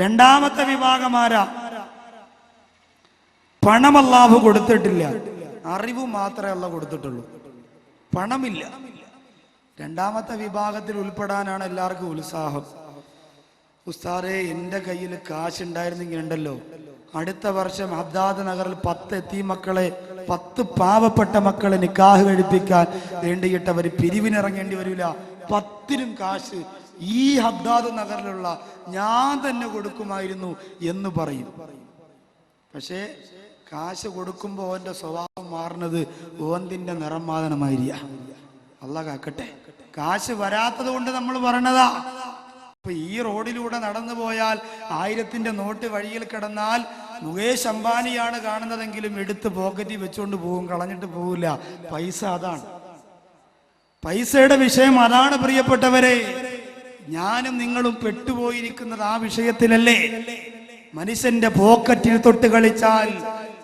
രണ്ടാമത്തെ വിഭാഗമാരാ പണം അല്ലാഹു കൊടുത്തിട്ടില്ല. അറിവ് മാത്രമേ അല്ല കൊടുത്തിട്ടുള്ളൂ. പണമില്ല. രണ്ടാമത്തെ വിഭാഗത്തിൽ ഉൾപ്പെടാനാണ് എല്ലാവർക്കും ഉത്സാഹം. ഉസ്താറെ എന്റെ കയ്യിൽ കാശ് ഉണ്ടായിരുന്നെങ്കിൽ ഉണ്ടല്ലോ. അടുത്ത വർഷം അബ്ദാദ് നഗറിൽ പത്ത് എത്തി മക്കളെ പത്ത് പാവപ്പെട്ട മക്കളെ നിക്കാഹ് കഴിപ്പിക്കാൻ വേണ്ടിയിട്ടവർ പിരിവിനിറങ്ങേണ്ടി വരില്ല. പത്തിനും കാശ് ഈ ഹദ്ദാദ് നഗറിലുള്ള ഞാൻ തന്നെ കൊടുക്കുമായിരുന്നു എന്ന് പറയും. പക്ഷേ കാശ് കൊടുക്കുമ്പോൾ ഓന്റെ സ്വഭാവം മാറുന്നത് ഓന്തിന്റെ നിറം മാതനമായിരിക്ക അല്ല കാക്കട്ടെ. കാശ് വരാത്തത് കൊണ്ട് നമ്മൾ പറയണതാ. അപ്പൊ ഈ റോഡിലൂടെ നടന്നു പോയാൽ ആയിരത്തിന്റെ നോട്ട് വഴിയിൽ കിടന്നാൽ മുകേഷ് അംബാനിയാണ് കാണുന്നതെങ്കിലും എടുത്ത് പോക്കറ്റിൽ വെച്ചുകൊണ്ട് പോകും കളഞ്ഞിട്ട് പോവില്ല. പൈസ അതാണ്. പൈസയുടെ വിഷയം അതാണ് പ്രിയപ്പെട്ടവരെ. ഞാനും നിങ്ങളും പെട്ടുപോയിരിക്കുന്നത് ആ വിഷയത്തിലല്ലേ? മനുഷ്യന്റെ പോക്കറ്റിൽ തൊട്ട് കളിച്ചാൽ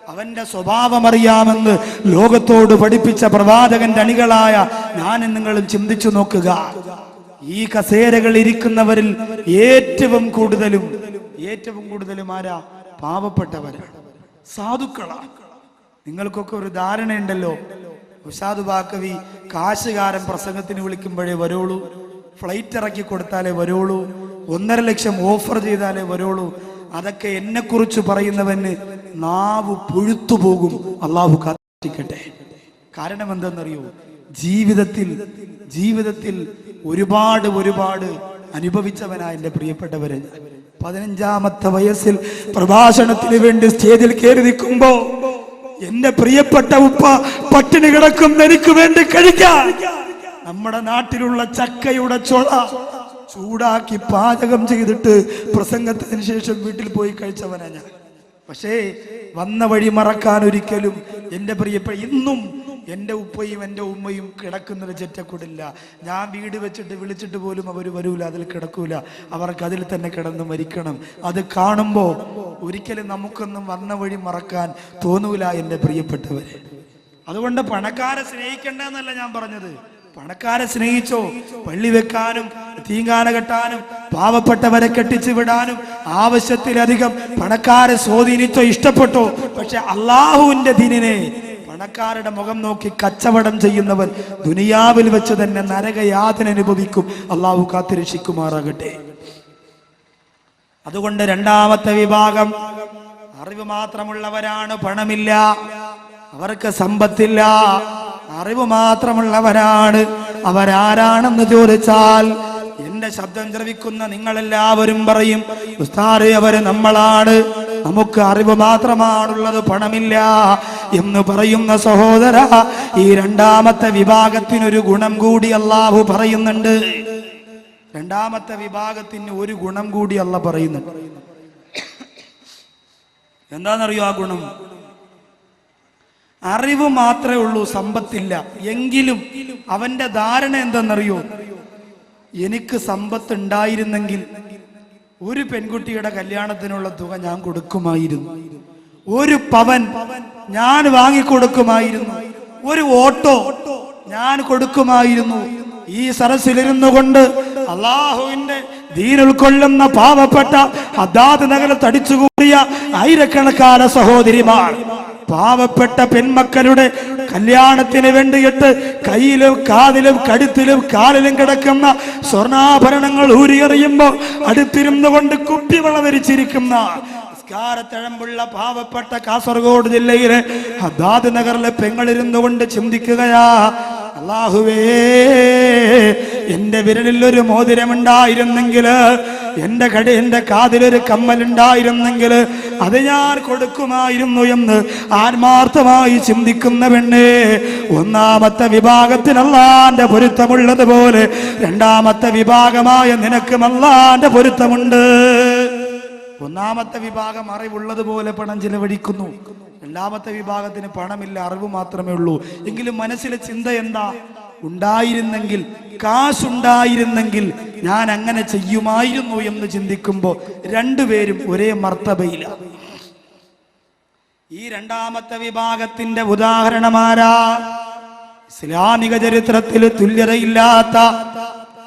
അവന്റെ സ്വഭാവം അറിയാമെന്ന് ലോകത്തോട് പഠിപ്പിച്ച പ്രവാചകന്റെ അണികളായ ഞാനും നിങ്ങളും ചിന്തിച്ചു നോക്കുക. ഈ കസേരകൾ ഇരിക്കുന്നവരിൽ ഏറ്റവും കൂടുതലും ഏറ്റവും കൂടുതലും ആരാ? പാവപ്പെട്ടവരാണ് സാധുക്കളാണ് നിങ്ങൾക്കൊക്കെ ഒരു ധാരണയുണ്ടല്ലോ. ഉഷാദ് ബാക്കവി കാശുകാരൻ പ്രസംഗത്തിന് വിളിക്കുമ്പോഴേ വരുള്ളൂ. ഫ്ലൈറ്റ് ഇറക്കി കൊടുത്താലേ വരുള്ളൂ. ഒന്നര ലക്ഷം ഓഫർ ചെയ്താലേ വരുള്ളൂ. അതൊക്കെ എന്നെ കുറിച്ച് പറയുന്നവന് നാവ് പുഴുത്തു പോകും. അള്ളാഹു കാത്തിക്കട്ടെ കാരണം എന്തെന്നറിയോ? ജീവിതത്തിൽ ജീവിതത്തിൽ ഒരുപാട് ഒരുപാട് അനുഭവിച്ചവനാ എന്റെ പ്രിയപ്പെട്ടവര്. പതിനഞ്ചാമത്തെ വയസ്സിൽ പ്രഭാഷണത്തിന് വേണ്ടി സ്റ്റേജിൽ കയറി നിൽക്കുമ്പോ എന്റെ പ്രിയപ്പെട്ട ഉപ്പ പട്ടിണി കിടക്കും. എനിക്ക് വേണ്ടി കഴിക്കാൻ നമ്മുടെ നാട്ടിലുള്ള ചക്കയുടെ ചൊള ചൂടാക്കി പാചകം ചെയ്തിട്ട് പ്രസംഗത്തിന് ശേഷം വീട്ടിൽ പോയി കഴിച്ചവനാ ഞാൻ. പക്ഷേ വന്ന വഴി മറക്കാൻ ഒരിക്കലും എന്റെ പ്രിയപ്പെട്ട ഇന്നും എന്റെ ഉപ്പയും എന്റെ ഉമ്മയും കിടക്കുന്നൊരു ചെറ്റക്കൂടില്ല. ഞാൻ വീട് വെച്ചിട്ട് വിളിച്ചിട്ട് പോലും അവർ വരൂല അതിൽ കിടക്കൂല. അവർക്ക് അതിൽ തന്നെ കിടന്ന് മരിക്കണം. അത് കാണുമ്പോൾ ഒരിക്കലും നമുക്കൊന്നും വന്ന വഴി മറക്കാൻ തോന്നൂല എന്റെ പ്രിയപ്പെട്ടവരെ. അതുകൊണ്ട് പണക്കാരെ സ്നേഹിക്കണ്ടെന്നല്ല ഞാൻ പറഞ്ഞത്. പണക്കാരെ സ്നേഹിച്ചോ പള്ളി വെക്കാനും തീങ്കാന കെട്ടാനും പാവപ്പെട്ടവരെ കെട്ടിച്ചു വിടാനും ആവശ്യത്തിലധികം പണക്കാരെ സ്വാധീനിച്ചോ ഇഷ്ടപ്പെട്ടോ പക്ഷെ അള്ളാഹുവിന്റെ ദിനിനെ പണക്കാരുടെ മുഖം നോക്കി കച്ചവടം ചെയ്യുന്നവൻ ദുനിയാവിൽ വെച്ച് തന്നെ നരകയാതന അനുഭവിക്കും. അള്ളാഹു കാത്തിരക്ഷിക്കുമാറാകട്ടെ. അതുകൊണ്ട് രണ്ടാമത്തെ വിഭാഗം അറിവ് മാത്രമുള്ളവരാണ് പണമില്ല അവർക്ക് സമ്പത്തില്ല അറിവ് മാത്രമുള്ളവരാണ്. അവരാരാണെന്ന് ചോദിച്ചാൽ എന്റെ ശബ്ദം ശ്രവിക്കുന്ന നിങ്ങളെല്ലാവരും പറയും അവർ നമ്മളാണ്. നമുക്ക് അറിവ് മാത്രമാണുള്ളത് പണമില്ല. എന്ന് പറയുന്ന സഹോദര ഈ രണ്ടാമത്തെ വിഭാഗത്തിനൊരു ഗുണം കൂടി അള്ളാഹു പറയുന്നുണ്ട്. രണ്ടാമത്തെ വിഭാഗത്തിന് ഒരു ഗുണം കൂടി അല്ല പറയുന്നുണ്ട്. എന്താണെന്നറിയോ ആ ഗുണം? അറിവ് മാത്രമേ ഉള്ളൂ സമ്പത്തില്ല. എങ്കിലും അവന്റെ ധാരണ എന്തെന്നറിയോ? എനിക്ക് സമ്പത്ത് ഉണ്ടായിരുന്നെങ്കിൽ ഒരു പെൺകുട്ടിയുടെ കല്യാണത്തിനുള്ള തുക ഞാൻ കൊടുക്കുമായിരുന്നു. ഒരു പവൻ ഞാൻ വാങ്ങിക്കൊടുക്കുമായിരുന്നു. ഒരു ഓട്ടോ ഞാൻ കൊടുക്കുമായിരുന്നു. ഈ സരസിലിരുന്നു കൊണ്ട് അള്ളാഹുവിന്റെ ദീൻ ഉൾക്കൊള്ളുന്ന പാവപ്പെട്ട അദാത് നഗരം തടിച്ചുകൂടിയ ആയിരക്കണക്കാന സഹോദരിമാർ. പാവപ്പെട്ട പെൺമക്കളുടെ കല്യാണത്തിന് വേണ്ടിയിട്ട് കയ്യിലും കാതിലും കടുത്തിലും കാലിലും കിടക്കുന്ന സ്വർണാഭരണങ്ങൾ ഊരിയെറിയുമ്പോൾ അടുത്തിരുന്നു കൊണ്ട് കുപ്പി വളവരിച്ചിരിക്കുന്ന നിസ്കാരത്തഴമ്പുള്ള പാവപ്പെട്ട കാസർഗോഡ് ജില്ലയിലെ ഹദാദ് നഗറിലെ പെങ്ങളിരുന്നു കൊണ്ട് ചിന്തിക്കുകയാ അള്ളാഹുവേ എന്റെ വിരലിൽ ഒരു മോതിരമുണ്ടായിരുന്നെങ്കിൽ എന്റെ കടി എന്റെ കാതിലൊരു കമ്മലുണ്ടായിരുന്നെങ്കിൽ അത് ഞാൻ കൊടുക്കുമായിരുന്നു എന്ന് ആത്മാർത്ഥമായി ചിന്തിക്കുന്ന പെണ്ണേ ഒന്നാമത്തെ വിഭാഗത്തിനല്ലാന്റെ പൊരുത്തമുള്ളത് പൊരുത്തമുള്ളതുപോലെ രണ്ടാമത്തെ വിഭാഗമായ നിനക്കും അല്ലാന്റെ പൊരുത്തമുണ്ട്. ഒന്നാമത്തെ വിഭാഗം അറിവുള്ളത് പോലെ പണം ചിലവഴിക്കുന്നു. രണ്ടാമത്തെ വിഭാഗത്തിന് പണമില്ല അറിവ് മാത്രമേ ഉള്ളൂ. എങ്കിലും മനസ്സിലെ ചിന്ത എന്താ? ഉണ്ടായിരുന്നെങ്കിൽ കാശുണ്ടായിരുന്നെങ്കിൽ ഞാൻ അങ്ങനെ ചെയ്യുമായിരുന്നു എന്ന് ചിന്തിക്കുമ്പോൾ രണ്ടുപേരും ഒരേ മർത്തബയില. ഈ രണ്ടാമത്തെ വിഭാഗത്തിന്റെ ഉദാഹരണമാരാ ഇസ്ലാമിക ചരിത്രത്തിൽ തുല്യതയില്ലാത്ത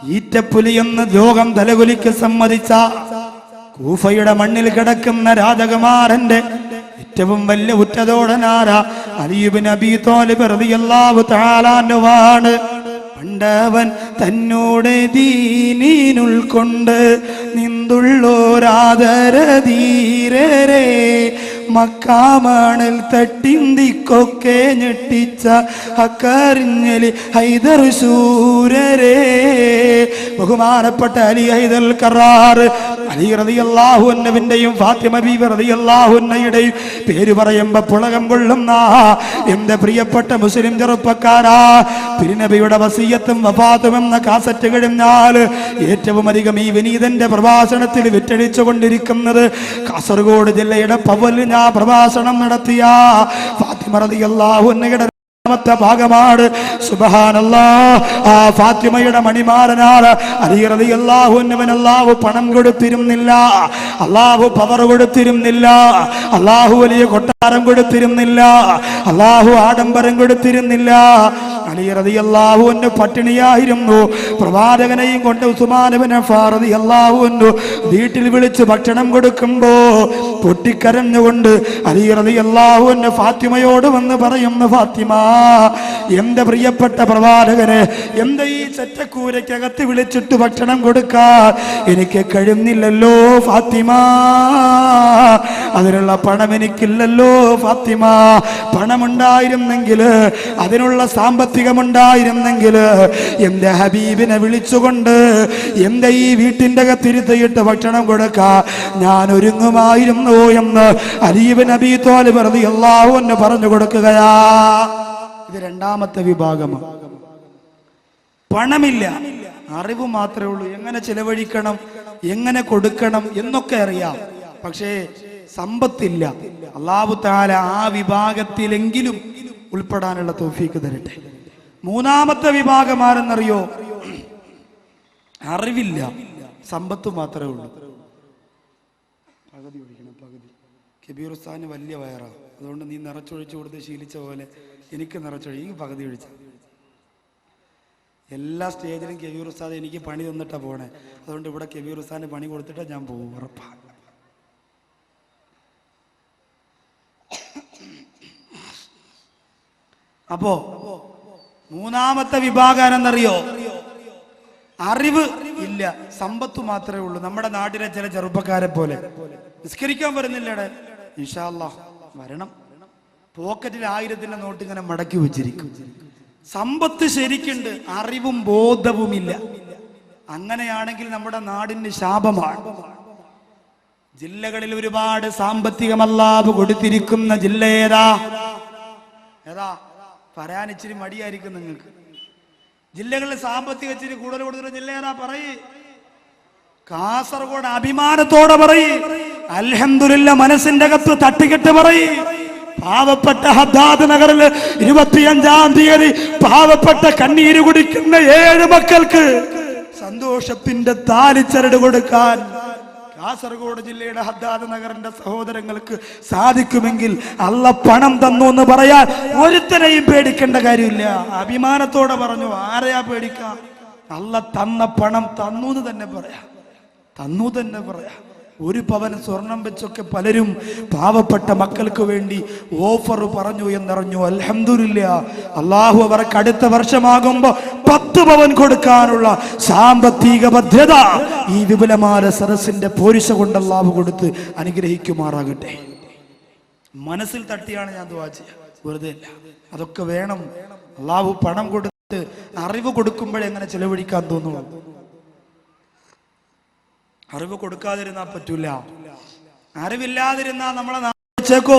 ഈറ്റപ്പുലി എന്ന് യോഗം തലകുലിക്ക് സമ്മതിച്ച കൂഫയുടെ മണ്ണിൽ കിടക്കുന്ന രാജകുമാരന്റെ ഏറ്റവും വലിയ ഉറ്റതോടനാരാ അലിയുബിൻ അബി തോലിബ് റളിയല്ലാഹു തആലാനുവാണ് പണ്ടവൻ തന്നോട് ദീനീനുൾക്കൊണ്ട് നിന്തുള്ളോരാദരധീരരെ മക്കാമണൽ തട്ടിന്തിക്കൊക്കെ ഞെട്ടിച്ച അക്കറിഞ്ഞലി ഹൈദർ ശൂരരെ ബഹുമാനപ്പെട്ട അലി ഹൈദൽ കറാർ അലി റളിയല്ലാഹു അൻഹുവിന്റെയും ഫാത്തിമ ബീബി റതിയല്ലാഹുന്നയുടെയും പേര് പറയുമ്പോ പുളകം കൊള്ളുന്ന എന്റെ പ്രിയപ്പെട്ട മുസ്ലിം ചെറുപ്പക്കാരാ. തിരുനബിയുടെ വസീയത്തും വഫാത്തും എന്ന കാസറ്റ് കഴിഞ്ഞാൽ ഏറ്റവും അധികം ഈ വിനീതന്റെ പ്രഭാഷണത്തിൽ വിറ്റഴിച്ചു കൊണ്ടിരിക്കുന്നത് കാസർഗോഡ് ജില്ലയുടെ പവലിൽ ഞാൻ പ്രഭാഷണം നടത്തിയ ഫാത്തിമ റളിയല്ലാഹു അൻഹയുടെ രണ്ടാമത്തെ ഭാഗമാണ്. സുബഹാനല്ലാ. ആ ഫാത്തിമയുടെ മണിമാരനാണ്. അലിയറതി അള്ളാഹുവിനവൻ അള്ളാഹു പണം കൊടുത്തിരുന്നില്ല. അള്ളാഹു പവർ കൊടുത്തിരുന്നില്ല. അള്ളാഹു വലിയ കൊട്ടാരം കൊടുത്തിരുന്നില്ല. അള്ളാഹു ആഡംബരം കൊടുത്തിരുന്നില്ല. അള്ളാഹുവിന് പട്ടിണിയായിരുന്നു. പ്രവാചകനെയും കൊണ്ട് ഉസ്മാനവനെ ഫാറതി വീട്ടിൽ വിളിച്ച് ഭക്ഷണം കൊടുക്കുമ്പോ പൊട്ടിക്കരഞ്ഞുകൊണ്ട് അലിയറതി അള്ളാഹുവിന് ഫാത്തിമയോട് വന്ന് പറയുന്നു ഫാത്തിമ എന്റെ പ്രിയപ്പെട്ട പ്രവാചകനെ എന്റെ ഈ ചെറ്റക്കൂരയ്ക്കകത്ത് വിളിച്ചിട്ട് ഭക്ഷണം കൊടുക്കാൻ എനിക്ക് കഴിയുന്നില്ലല്ലോ ഫാത്തിമ. അതിനുള്ള പണം എനിക്കില്ലല്ലോ ഫാത്തിമ. പണമുണ്ടായിരുന്നെങ്കിൽ അതിനുള്ള സാമ്പത്തികമുണ്ടായിരുന്നെങ്കിൽ എന്റെ ഹബീബിനെ വിളിച്ചുകൊണ്ട് എന്റെ ഈ വീട്ടിന്റെ അകത്തിരുത്തിയിട്ട് ഭക്ഷണം കൊടുക്കാൻ ഞാൻ ഒരുങ്ങുമായിരുന്നു എന്ന് അലീബ് നബി തോൽ വെറുതെ എല്ലാവരും പറഞ്ഞു കൊടുക്കുകയാ. ഇത് രണ്ടാമത്തെ വിഭാഗമാണ് പണമില്ല. അറിവ് മാത്രമേ ഉള്ളൂ. എങ്ങനെ ചിലവഴിക്കണം? എങ്ങനെ കൊടുക്കണം? എന്നൊക്കെ അറിയാം. പക്ഷേ സമ്പത്തില്ല. അള്ളാഹു താല ആ വിഭാഗത്തിലെങ്കിലും ഉൾപ്പെടാനുള്ള തോഫീക്ക് തരട്ടെ. മൂന്നാമത്തെ വിഭാഗം ആരെന്നറിയോ? അറിവില്ല. സമ്പത്ത് മാത്രമേ ഉള്ളൂ. വലിയ വയറാ. അതുകൊണ്ട് നീ നിറച്ചൊഴിച്ചു കൊടുത്ത് ശീലിച്ച പോലെ എനിക്ക് നിറച്ചൊഴി പകുതി ഒഴിച്ച എല്ലാ സ്റ്റേജിലും കബീർ ഉസ്താദ് എനിക്ക് പണി തന്നിട്ടാ പോണേ. അതുകൊണ്ട് ഇവിടെ കബീർ ഉസ്താദിന് പണി കൊടുത്തിട്ടാ ഞാൻ പോകും ഉറപ്പാ. അപ്പോ മൂന്നാമത്തെ വിഭാഗം എന്നറിയോ അറിവ് ഇല്ല സമ്പത്ത് മാത്രമേ ഉള്ളൂ. നമ്മുടെ നാട്ടിലെ ചില ചെറുപ്പക്കാരെ പോലെ. നിസ്കരിക്കാൻ വരുന്നില്ലടെ? ഇൻഷാല്ല വരണം. പോക്കറ്റിൽ ആയിരത്തിന്റെ നോട്ട് ഇങ്ങനെ മടക്കി വെച്ചിരിക്കും. സമ്പത്ത് ശരിക്കുണ്ട് അറിവും ബോധവുമില്ല അങ്ങനെയാണെങ്കിൽ നമ്മുടെ നാടിന് ശാപമാണ്. ജില്ലകളിൽ ഒരുപാട് സാമ്പത്തികമല്ലാതെ കൊടുത്തിരിക്കുന്ന ജില്ല ഏതാ? ഏതാ? പറയാൻ ഇച്ചിരി മടിയായിരിക്കും നിങ്ങൾക്ക്. ജില്ലകളിൽ സാമ്പത്തിക ഇച്ചിരി കൂടുതൽ കൊടുത്തിട്ട് ജില്ല ഏതാ പറയ്. കാസർഗോഡ് അഭിമാനത്തോടെ പറയ്. അൽഹംദുലില്ല മനസ്സിന്റെ അകത്ത് തട്ടിക്കെട്ട് പറയ്. പാവപ്പെട്ട ഹദ്ദാദ് നഗറിൽ ഇരുപത്തിയഞ്ചാം തീയതി പാവപ്പെട്ട കണ്ണീര് കുടിക്കുന്ന ഏഴ് മക്കൾക്ക് സന്തോഷത്തിന്റെ താലിച്ചരട് കൊടുക്കാൻ കാസർഗോഡ് ജില്ലയുടെ ഹദ്ദാദ് നഗറിന്റെ സഹോദരങ്ങൾക്ക് സാധിക്കുമെങ്കിൽ അല്ല പണം തന്നു എന്ന് പറയാൻ ഒരുത്തനെയും പേടിക്കേണ്ട കാര്യമില്ല. അഭിമാനത്തോടെ പറഞ്ഞു ആരെയാ പേടിക്കാം? അല്ല തന്ന പണം തന്നു എന്ന് തന്നെ പറയാം. തന്നു തന്നെ പറയാം. ഒരു പവൻ സ്വർണം വെച്ചൊക്കെ പലരും പാവപ്പെട്ട മക്കൾക്ക് വേണ്ടി ഓഫർ പറഞ്ഞു എന്നറിഞ്ഞു. അലഹമില്ല അള്ളാഹു അവർക്ക് അടുത്ത വർഷമാകുമ്പോ പത്ത് പവൻ കൊടുക്കാനുള്ള സാമ്പത്തിക ഭദ്രത ഈ വിപുലമായ സദസ്സിന്റെ പോരിശ കൊണ്ട് അള്ളാഹു കൊടുത്ത് അനുഗ്രഹിക്കുമാറാകട്ടെ. മനസ്സിൽ തട്ടിയാണ് ഞാൻ ദുവാ വെറുതെ അതൊക്കെ വേണം. അള്ളാഹു പണം കൊടുത്ത് അറിവ് കൊടുക്കുമ്പോഴെങ്ങനെ ചെലവഴിക്കാൻ തോന്നുള്ളൂ അറിവ് കൊടുക്കാതിരുന്നാ പറ്റൂല. അറിവില്ലാതിരുന്നാ നമ്മളെ നാച്ചേക്കോ